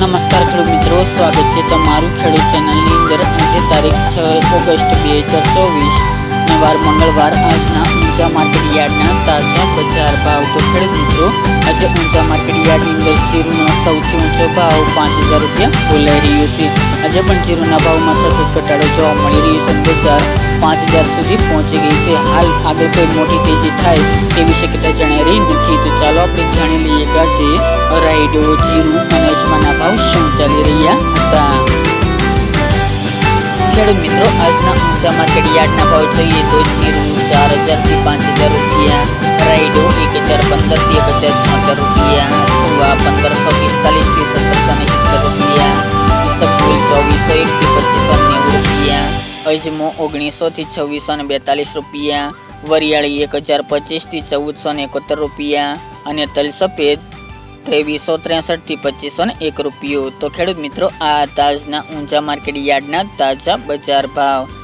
નમસ્કાર ખેડૂત મિત્રો, સ્વાગત છે તમારું ખેડૂત ચેનલની અંદર. આજે તારીખ છ ઓગસ્ટ બે હજાર ચોવીસ વાર મંગળવાર. આજના ઊંચા માર્કેટ યાર્ડના તાજા બજાર ભાવ. તો ખેડૂત મિત્રો, આજે ઊંચા માર્કેટ યાર્ડની અંદર જીરુનો સૌથી ઊંચો ભાવ પાંચ હજાર રૂપિયા બોલાઈ રહ્યો છે. આજે પણ જીરુના ભાવમાં સતત ઘટાડો જોવા મળી રહ્યો છે. બજાર પાંચ હજાર સુધી પહોંચી ગઈ છે. હાલ આગળ કોઈ મોટી તેજી થાય તેવી શક્યતા જણાઈ રહી નથી. તો ચાલો આપણે જાણી લઈએ કે આજે રાઈડો જીરું ભાવ શું ચાલી રહ્યા હતા ખેડૂત મિત્રો, આજના ઊંચામાં માર્કેટ ભાવ જોઈએ તો જીરું ચાર હજારથી પાંચ હજાર રૂપિયા રાઈડો એક હજાર પંદરથી એક હજાર છોતેર રૂપિયા, સુવા પંદરસો પિસ્તાલીસથી સત્તરસો ને સિત્તેર રૂપિયા ઈસબગુલ ચોવીસો એકથી પચીસો નેવું રૂપિયા, અજમો ઓગણીસોથી છવ્વીસો ને બેતાલીસ રૂપિયા, વરિયાળી એક હજાર પચીસથી ચૌદસો ને એકોતેર રૂપિયા, અને તલ સફેદ ત્રેવીસો ત્રેસઠથી પચીસો ને એક રૂપિયો. તો ખેડૂત મિત્રો, આ તાજના ઊંચા માર્કેટ યાર્ડના તાજા બજાર ભાવ.